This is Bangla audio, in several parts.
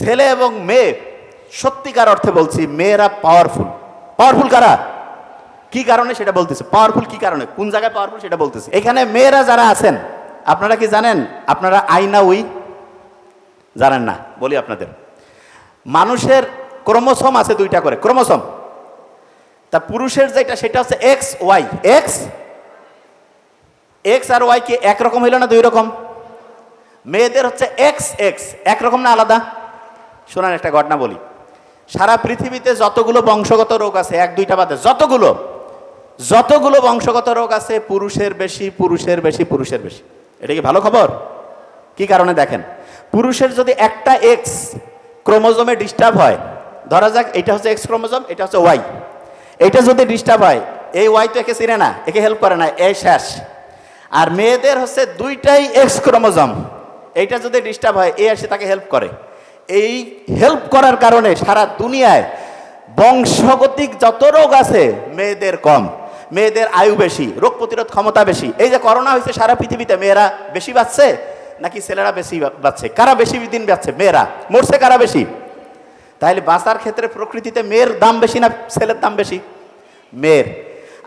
ছেলে এবং মেয়ে, সত্যিকার অর্থে বলছি মেয়েরা পাওয়ারফুল পাওয়ারফুল কারা? কি কারণে সেটা বলতেছে? পাওয়ারফুল কি কারণে? কোন জায়গায় পাওয়ারফুল সেটা বলতেছে? এখানে মেয়েরা যারা আছেন, আপনারা কি জানেন? আপনারা আইনা উই জানেন না, বলি আপনাদের। মানুষের ক্রোমোসোম আছে দুইটা করে, ক্রোমোসোম। তা পুরুষের যেটা, সেটা হচ্ছে এক্স ওয়াই এক্স এক্স আর ওয়াই কি একরকম হইল না দুই রকম? মেয়েদের হচ্ছে এক্স এক্স একরকম না আলাদা? শোনান একটা ঘটনা বলি। সারা পৃথিবীতে যতগুলো বংশগত রোগ আছে, এক, দুইটা বাদে, যতগুলো যতগুলো বংশগত রোগ আছে, পুরুষের বেশি পুরুষের বেশি পুরুষের বেশি। এটা কি ভালো খবর? কি কারণে দেখেন? পুরুষের যদি একটা এক্স ক্রোমোজোমে ডিস্টার্ব হয়, ধরা যাক এটা হচ্ছে এক্স ক্রোমোজোম, এটা হচ্ছে ওয়াই এটা যদি ডিস্টার্ব হয়, এই ওয়াই তো একে চিনে না, একে হেল্প করে না এই শেষ। আর মেয়েদের হচ্ছে দুইটাই এক্স ক্রোমোজোম। এইটা যদি ডিস্টার্ব হয়, এ এসে তাকে হেল্প করে। এই হেল্প করার কারণে সারা দুনিয়ায় বংশগতিক যত রোগ আছে, মেয়েদের কম, মেয়েদের আয়ু বেশি, রোগ প্রতিরোধ ক্ষমতা বেশি। এই যে করোনা হয়েছে, সারা পৃথিবীতে মেয়েরা বেশি বাঁচছে, নাকি ছেলেরা বেশি বাঁচছে? কারা বেশি দিন বাঁচছে? মেয়েরা। মরছে কারা বেশি? তাহলে বাঁচার ক্ষেত্রে প্রকৃতিতে মেয়ের দাম বেশি না ছেলের দাম বেশি? মেয়ের।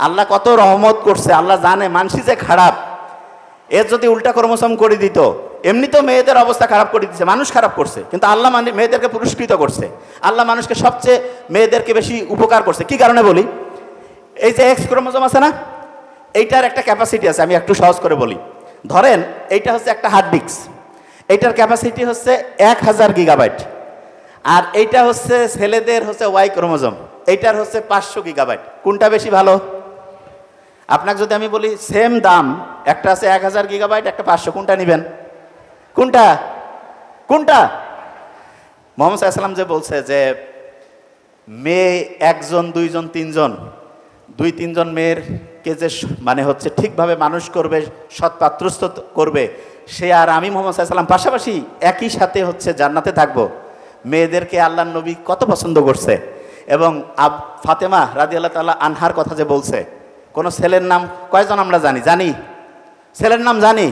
আল্লাহ কত রহমত করছে, আল্লাহ জানে, মানসি যে খারাপ, এর যদি উল্টা কর্মসম করে দিত এমনি তো মেয়েদের অবস্থা খারাপ করে দিচ্ছে মানুষ খারাপ করছে, কিন্তু আল্লাহ মানে মেয়েদেরকে পুরস্কৃত করছে। আল্লাহ মানুষকে সবচেয়ে মেয়েদেরকে বেশি উপকার করছে। কি কারণে বলি? এই যে এক্স ক্রোমোজোম আছে না, এইটার একটা ক্যাপাসিটি আছে, আমি একটু সহজ করে বলি। ধরেন, এইটা হচ্ছে একটা হার্ড ডিস্ক এইটার ক্যাপাসিটি হচ্ছে এক হাজার গিগাবাইট আর এইটা হচ্ছে ছেলেদের হচ্ছে ওয়াই ক্রোমোজোম, এইটার হচ্ছে পাঁচশো গিগাবাইট কোনটা বেশি ভালো? আপনাকে যদি আমি বলি সেম দাম, একটা আছে এক হাজার গিগাবাইট একটা পাঁচশো, কোনটা নেবেন? কোনটা? কোনটা? মোহাম্মদ সাল্লাম যে বলছে যে মেয়ে একজন, দুইজন, তিনজন, দুই, তিনজন মেয়েরকে যে মানে হচ্ছে ঠিকভাবে মানুষ করবে, সৎ পাত্রস্থ করবে, সে আর আমি মোহাম্মদ সাল্লাম পাশাপাশি একই সাথে হচ্ছে জান্নাতে থাকব। মেয়েদেরকে আল্লাহ নবী কত পছন্দ করছে। এবং আব, ফাতেমা রাজি আল্লাহ তাল্লাহ আনহার কথা যে বলছে, কোনো ছেলের নাম কয়জন আমরা জানি? জানি। ছেলের নাম জানি।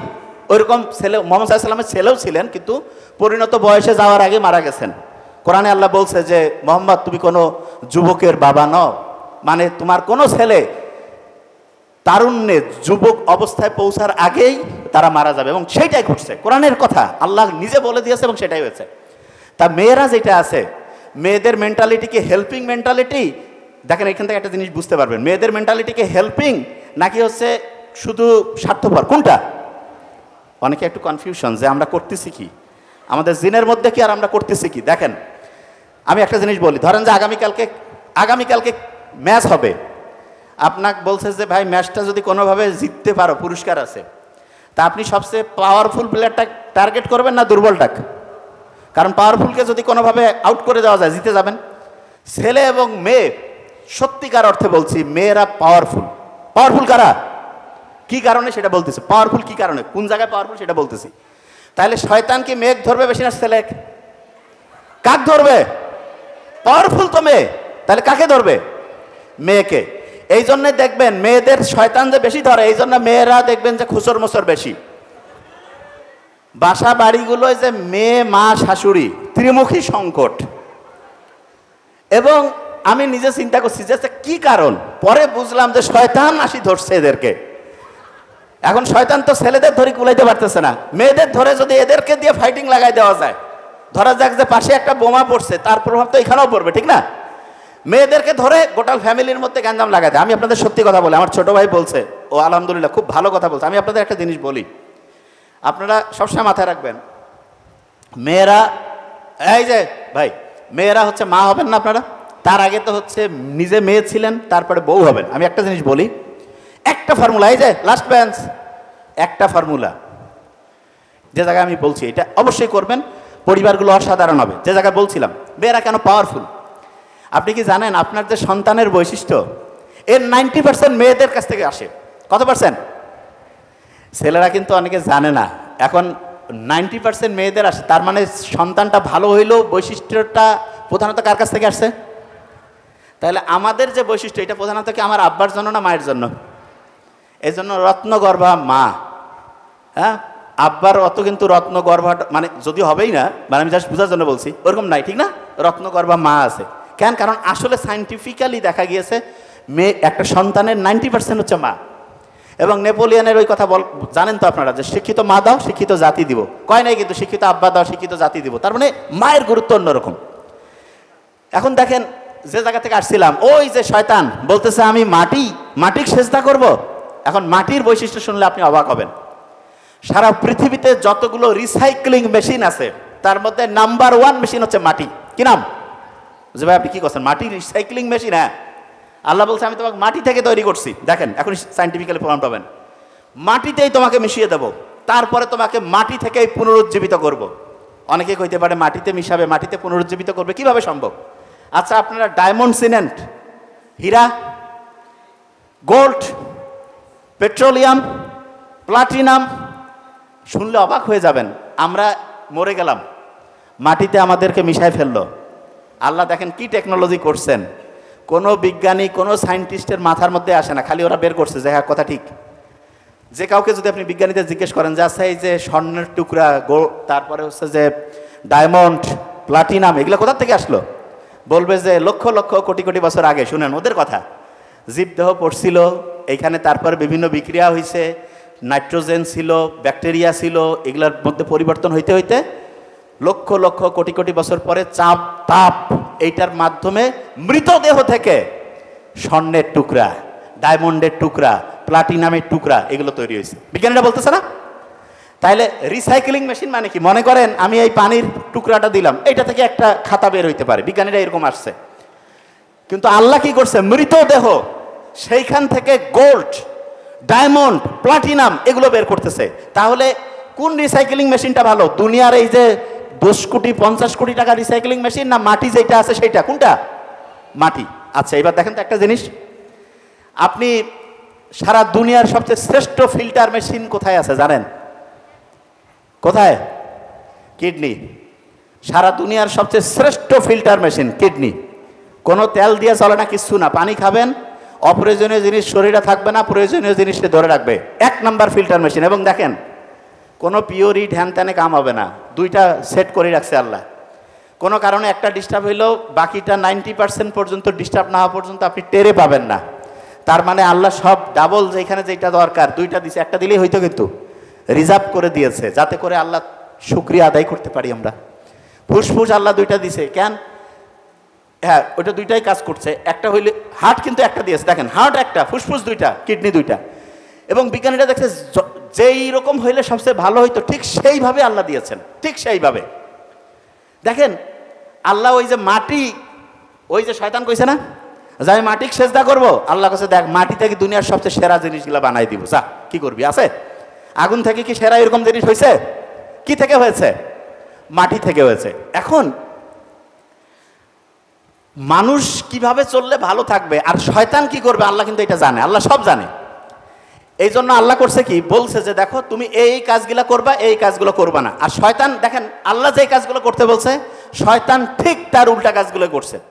ওইরকম ছেলে, মোহাম্মদ সাল্লামের ছেলেও ছিলেন, কিন্তু পরিণত বয়সে যাওয়ার আগে মারা গেছেন। কোরআনে আল্লাহ বলছে যে, মোহাম্মদ, তুমি কোনো যুবকের বাবা নও। মানে তোমার কোনো ছেলে তারুণ্যে যুবক অবস্থায় পৌঁছার আগেই তারা মারা যাবে, এবং সেইটাই ঘটছে। কোরআনের কথা আল্লাহ নিজে বলে দিয়েছে এবং সেটাই হয়েছে। তা মেয়েরা যেটা আছে, মেয়েদের মেন্টালিটিকে হেল্পিং মেন্টালিটি দেখেন, এখান থেকে একটা জিনিস বুঝতে পারবেন। মেয়েদের মেন্টালিটিকে হেল্পিং নাকি হচ্ছে শুধু স্বার্থপর? কোনটা? অনেকে একটু কনফিউশন যে আমরা করতেছি কি? আমাদের জিনের মধ্যে কি আর আমরা করতেছি কি? দেখেন, আমি একটা জিনিস বলি, ধরেন যে আগামীকালকে আগামীকালকে ম্যাচ হবে। আপনাকে বলছে যে, ভাই, ম্যাচটা যদি কোনোভাবে জিততে পারো, পুরস্কার আছে। তা আপনি সবচেয়ে পাওয়ারফুল প্লেয়ারটা টার্গেট করবেন না দুর্বলটাক? কারণ পাওয়ারফুলকে যদি কোনোভাবে আউট করে দেওয়া যায়, জিতে যাবেন। ছেলে এবং মেয়ে, সত্যিকার অর্থে বলছি, মেয়েরা পাওয়ারফুল পাওয়ারফুল কারা? কি কারণে সেটা বলতেছি? পাওয়ারফুল কি কারণে? কোন জায়গায় পাওয়ারফুল সেটা বলতেছি। তাহলে শয়তান কি মেঘ ধরবে বেশি না ছেলে? কাক ধরবে? পাওয়ারফুল তো মেয়ে। তাহলে কাকে ধরবে? মেয়েকে। এই জন্যে দেখবেন মেয়েদের শয়তান যে বেশি ধরে, এই জন্য মেয়েরা দেখবেন যে খুচর মুচর বেশি। বাসা বাড়িগুলোয় যে মেয়ে, মা, শাশুড়ি, ত্রিমুখী সংকট। এবং আমি নিজে চিন্তা করছি যে কি কারণ? পরে বুঝলাম যে শয়তান আসি ধরছে এদেরকে। এখন শয়তান তো ছেলেদের ধরে কুলাইতে পারতেছে না। মেয়েদের ধরে যদি এদেরকে দিয়ে ফাইটিং লাগাই দেওয়া যায়, ধরা যাক যে পাশে একটা বোমা পড়ছে, তার প্রভাব তো এখানেও পড়বে, ঠিক না? মেয়েদেরকে ধরে গোটাল ফ্যামিলির মধ্যে গ্যাঞ্জাম দেয় আমি আপনাদের সত্যি কথা বলি, আমার ছোট ভাই বলছে, ও আলহামদুলিল্লাহ খুব ভালো কথা বলছে। আমি আপনাদের একটা জিনিস বলি, আপনারা সবসময় মাথায় রাখবেন, মেয়েরা, এই যে ভাই, মেয়েরা হচ্ছে মা হবেন না আপনারা? তার আগে তো হচ্ছে নিজে মেয়ে ছিলেন, তারপরে বউ হবেন। আমি একটা জিনিস বলি একটা ফর্মুলা এই যে লাস্ট বেঞ্চ একটা ফর্মুলা যে জায়গায় আমি বলছি, এটা অবশ্যই করবেন, পরিবারগুলো অসাধারণ হবে। যে জায়গায় বলছিলাম, মেয়েরা কেন পাওয়ারফুল আপনি কি জানেন, আপনার যে সন্তানের বৈশিষ্ট্য, এর নাইনটি পার্সেন্ট মেয়েদের কাছ থেকে আসে। কত পার্সেন্ট ছেলেরা কিন্তু অনেকে জানে না। এখন নাইনটি পার্সেন্ট মেয়েদের আসে, তার মানে সন্তানটা ভালো হইলেও বৈশিষ্ট্যটা প্রধানত কার কাছ থেকে আসছে তাহলে আমাদের যে বৈশিষ্ট্য, এটা প্রধানত কি আমার আব্বার জন্য না মায়ের জন্য? এই জন্য রত্নগর্ভা মা। হ্যাঁ? আব্বার অত কিন্তু রত্ন গর্ভা মানে যদি হবেই না মানে আমি জাস্ট বোঝার জন্য বলছি, ওরকম নাই, ঠিক না? রত্নগর্ভা মা আছে। কেন? কারণ আসলে সাইন্টিফিক্যালি দেখা গিয়েছে মেয়ে একটা সন্তানের নাইনটি পার্সেন্ট হচ্ছে মা। এবং নেপোলিয়ানের ওই কথা বল জানেন তো আপনারা যে শিক্ষিত মা দাও, শিক্ষিত জাতি দিব। কয় নাই কিন্তু শিক্ষিত আব্বা দাও, শিক্ষিত জাতি দিব। তার মানে মায়ের গুরুত্ব অন্যরকম। এখন দেখেন, যে জায়গা থেকে আসছিলাম, ওই যে শয়তান বলতেছে, আমি মাটি, মাটির সেজদা করব? এখন মাটির বৈশিষ্ট্য শুনলে আপনি অবাক হবেন। সারা পৃথিবীতে যতগুলো রিসাইক্লিং মেশিন আছে, তার মধ্যে নাম্বার ওয়ান মেশিন হচ্ছে মাটি। কি নাম? যে ভাই, আপনি কি করছেন? মাটি রিসাইক্লিং মেশিন হ্যাঁ। আল্লাহ বলছে, আমি তোমাকে মাটি থেকে তৈরি করছি। দেখেন এখন সাইন্টিফিক্যালি প্রমাণ পাবেন। মাটিতেই তোমাকে মিশিয়ে দেবো, তারপরে তোমাকে মাটি থেকেই পুনরুজ্জীবিত করব। অনেকে কইতে পারে, মাটিতে মিশাবে, মাটিতে পুনরুজ্জীবিত করবে, কীভাবে সম্ভব? আচ্ছা আপনারা ডায়মন্ড সিমেন্ট হীরা গোল্ড পেট্রোলিয়াম, প্লাটিনাম, শুনলে অবাক হয়ে যাবেন, আমরা মরে গেলাম। মাটিতে আমাদেরকে মিশায় ফেলল। আল্লাহ দেখেন কি টেকনোলজি করছেন। কোনো বিজ্ঞানী, কোনো সায়েন্টিস্টের মাথার মধ্যে আসে না, খালি ওরা বের করছে যে হ্যাঁ কথা ঠিক। যে কাউকে যদি আপনি বিজ্ঞানীদের জিজ্ঞেস করেন, যে আচ্ছা এই যে স্বর্ণের টুকরা গো তারপরে হচ্ছে যে ডায়মন্ড প্লাটিনাম এগুলো কোথা থেকে আসলো? বলবে যে লক্ষ লক্ষ কোটি কোটি বছর আগে, শুনেন, ওদের কথা। জীবদেহ পড়ছিল এইখানে তারপরে বিভিন্ন বিক্রিয়া হয়েছে নাইট্রোজেন ছিল, ব্যাকটেরিয়া ছিল, এগুলোর মধ্যে পরিবর্তন হইতে হইতে লক্ষ লক্ষ কোটি কোটি বছর পরে চাপ, তাপ, এইটার মাধ্যমে মৃতদেহ থেকে স্বর্ণের টুকরা, ডায়মন্ডের টুকরা, প্লাটিনামের টুকরা, এগুলো তৈরি হয়েছে বিজ্ঞানীরা বলতেছে না? তাইলে রিসাইক্লিং মেশিন মানে কি? মনে করেন আমি এই পানির টুকরাটা দিলাম এটা থেকে একটা খাতা বের হইতে পারে। বিজ্ঞানীরা এরকম আসছে। কিন্তু আল্লাহ কি করছে? মৃতদেহ সেইখান থেকে গোল্ড ডায়মন্ড প্লাটিনাম এগুলো বের করতেছে। তাহলে কোন রিসাইক্লিং মেশিনটা ভালো? দুনিয়ার এই যে দশ কোটি, পঞ্চাশ কোটি টাকা রিসাইক্লিং মেশিন না মাটি যেটা আছে সেইটা? কোনটা? মাটি। আচ্ছা এবার দেখেন তো একটা জিনিস। আপনি সারা দুনিয়ার সবচেয়ে শ্রেষ্ঠ ফিল্টার মেশিন কোথায় আছে জানেন? কোথায়? কিডনি। সারা দুনিয়ার সবচেয়ে শ্রেষ্ঠ ফিল্টার মেশিন কিডনি। কোনো তেল দিয়ে চলে না কিচ্ছু না। পানি খাবেন অপ্রয়োজনীয় জিনিস শরীরে থাকবে না, প্রয়োজনীয় জিনিসকে ধরে রাখবে। এক নাম্বার ফিল্টার মেশিন এবং দেখেন, কোনো পিওরি ঢ্যান ত্যানে কাম হবে না। দুইটা সেট করে রাখছে আল্লাহ। কোনো কারণে একটা ডিস্টার্ব হইলেও বাকিটা নাইনটি পার্সেন্ট পর্যন্ত ডিস্টার্ব না হওয়া পর্যন্ত আপনি টেরে পাবেন না। তার মানে আল্লাহ সব ডাবল যেখানে যেটা দরকার, দুইটা দিছে, একটা দিলেই হইতো কিন্তু। রিজার্ভ করে দিয়েছে, যাতে করে আল্লাহ শুক্রিয়া আদায় করতে পারি আমরা। ফুসফুস আল্লাহ দুইটা দিছে। কেন? হ্যাঁ ওইটা দুইটাই কাজ করছে। একটা হইলে হার্ট কিন্তু একটা দিয়েছে দেখেন, হার্ট একটা, ফুসফুস দুইটা, কিডনি দুইটা। এবং বিজ্ঞানীরা দেখছে যেই রকম হইলে সবচেয়ে ভালো হইতো, ঠিক সেইভাবে আল্লাহ দিয়েছেন। ঠিক সেইভাবে। দেখেন, আল্লাহ ওই যে মাটি, ওই যে শয়তান কইছে না যে আমি মাটি সেজদা করব, আল্লাহ কাছে দেখ, মাটি থেকে দুনিয়ার সবচেয়ে সেরা জিনিসগুলো বানাই দিব। যা, কি করবি, আছে? আগুন থেকে কি সেরা এরকম জিনিস হয়েছে কি থেকে হয়েছে? মাটি থেকে হয়েছে। এখন মানুষ কীভাবে চললে ভালো থাকবে আর শয়তান কি করবে, আল্লাহ কিন্তু এটা জানে, আল্লাহ সব জানে। এই জন্য আল্লাহ করছে কি? বলছে যে দেখো, তুমি এই কাজগুলো করবা, এই কাজগুলো করবা না। আর শয়তান, দেখেন, আল্লাহ যে কাজগুলো করতে বলছে, শয়তান ঠিক তার উল্টা কাজগুলো করছে।